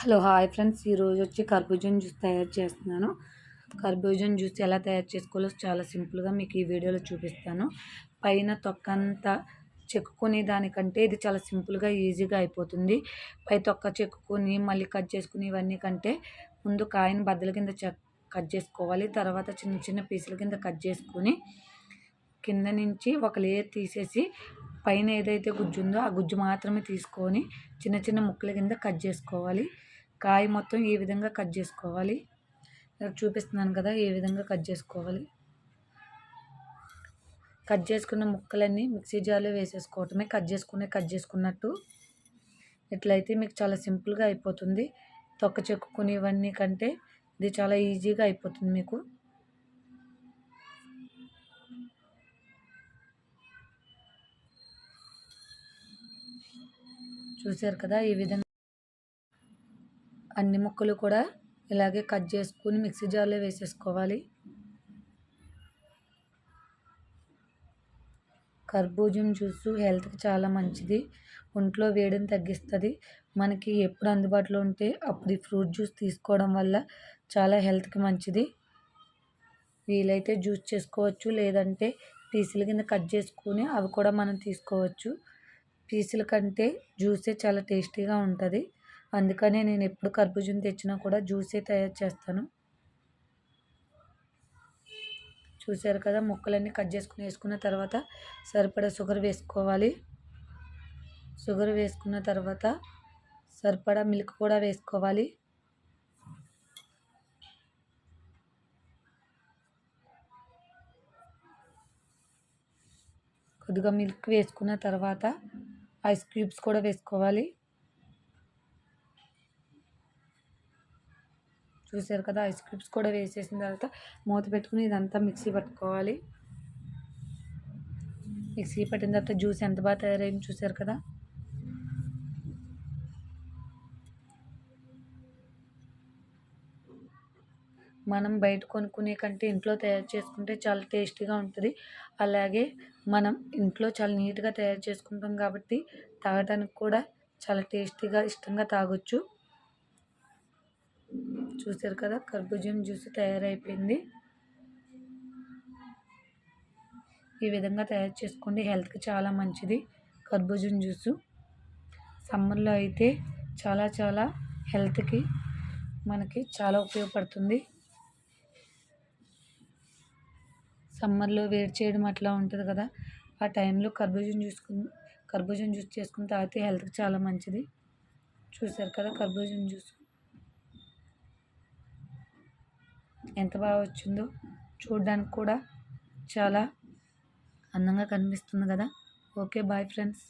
Hello hi friends. ఈరోజు వచ్చి కర్బూజన్ juice తయారు చేస్తున్నాను. కర్బూజన్ జ్యూస్ ఎలా తయారు చేసుకోవాలో చాలా సింపుల్గా మీకు ఈ వీడియోలో చూపిస్తాను. పైన తొక్కంతా చెక్కుకునే దానికంటే ఇది చాలా సింపుల్గా ఈజీగా అయిపోతుంది. పై తొక్క చెక్కుని మళ్ళీ కట్ చేసుకుని ఇవన్నీ కంటే ముందు కాయని బద్దల కింద కట్ చేసుకోవాలి. తర్వాత చిన్న చిన్న పీసుల కింద కట్ చేసుకుని కింద నుంచి ఒక లేయర్ తీసేసి పైన ఏదైతే గుజ్జు ఉందో ఆ గుజ్జు మాత్రమే తీసుకొని చిన్న చిన్న ముక్కల కింద కట్ చేసుకోవాలి. కాయ మొత్తం ఈ విధంగా కట్ చేసుకోవాలి? చూపిస్తున్నాను కదా ఏ విధంగా కట్ చేసుకోవాలి. కట్ చేసుకున్న ముక్కలన్నీ మిక్సీ జార్లో వేసేసుకోవటమే. కట్ చేసుకునే కట్ చేసుకున్నట్టు ఇట్లయితే మీకు చాలా సింపుల్గా అయిపోతుంది. తొక్క చెక్కుకుని ఇవన్నీ కంటే ఇది చాలా ఈజీగా అయిపోతుంది మీకు. చూసారు కదా ఈ విధంగా. అన్ని ముక్కలు కూడా ఇలాగే కట్ చేసుకుని మిక్సీ జార్లో వేసేసుకోవాలి. కర్బూజం జ్యూస్ హెల్త్కి చాలా మంచిది. ఒంట్లో వేడిని తగ్గిస్తుంది. మనకి ఎప్పుడు అందుబాటులో ఉంటే అప్పుడు ఈ ఫ్రూట్ జ్యూస్ తీసుకోవడం వల్ల చాలా హెల్త్కి మంచిది. వీలైతే జ్యూస్ చేసుకోవచ్చు. లేదంటే పీసుల కింద కట్ చేసుకుని అవి కూడా మనం తీసుకోవచ్చు. పీసుల కంటే జ్యూసే చాలా టేస్టీగా ఉంటుంది. అందుకనే నేను ఎప్పుడు కర్బూజం తెచ్చినా కూడా జ్యూసే తయారు చేస్తాను. చూసారు కదా ముక్కలన్నీ కట్ చేసుకుని వేసుకున్న తర్వాత సరిపడా షుగర్ వేసుకోవాలి. షుగర్ వేసుకున్న తర్వాత సరిపడా మిల్క్ కూడా వేసుకోవాలి. కొద్దిగా మిల్క్ వేసుకున్న తర్వాత ఐస్ క్యూబ్స్ కూడా వేసుకోవాలి. చూసారు కదా ఐస్ క్యూబ్స్ కూడా వేసేసిన తర్వాత మూత పెట్టుకుని ఇదంతా మిక్సీ పట్టుకోవాలి. మిక్సీ పట్టిన తర్వాత జ్యూస్ ఎంత బాగా తయారైంది చూసారు కదా. మనం బయట కొనుక్కునే కంటే ఇంట్లో తయారు చేసుకుంటే చాలా టేస్టీగా ఉంటుంది. అలాగే మనం ఇంట్లో చాలా నీట్గా తయారు చేసుకుంటాం కాబట్టి తాగడానికి కూడా చాలా టేస్టీగా ఇష్టంగా తాగొచ్చు. చూసారు కదా కర్బూజం జ్యూస్ తయారైపోయింది. ఈ విధంగా తయారు చేసుకోండి హెల్త్కి చాలా మంచిది కర్బూజం జ్యూసు. సమ్మర్లో అయితే చాలా చాలా హెల్త్కి మనకి చాలా ఉపయోగపడుతుంది. సమ్మర్లో వేడి చేయడం అట్లా ఉంటుంది కదా ఆ టైంలో కర్బూజం చూసుకుని కర్బూజం జ్యూస్ చేసుకుని తాగితే హెల్త్కి చాలా మంచిది. చూసారు కదా కర్బూజం జ్యూస్. ఎంత బాగా వచ్చిందో చూడడానికి కూడా చాలా అందంగా కనిపిస్తుంది కదా. Okay bye friends.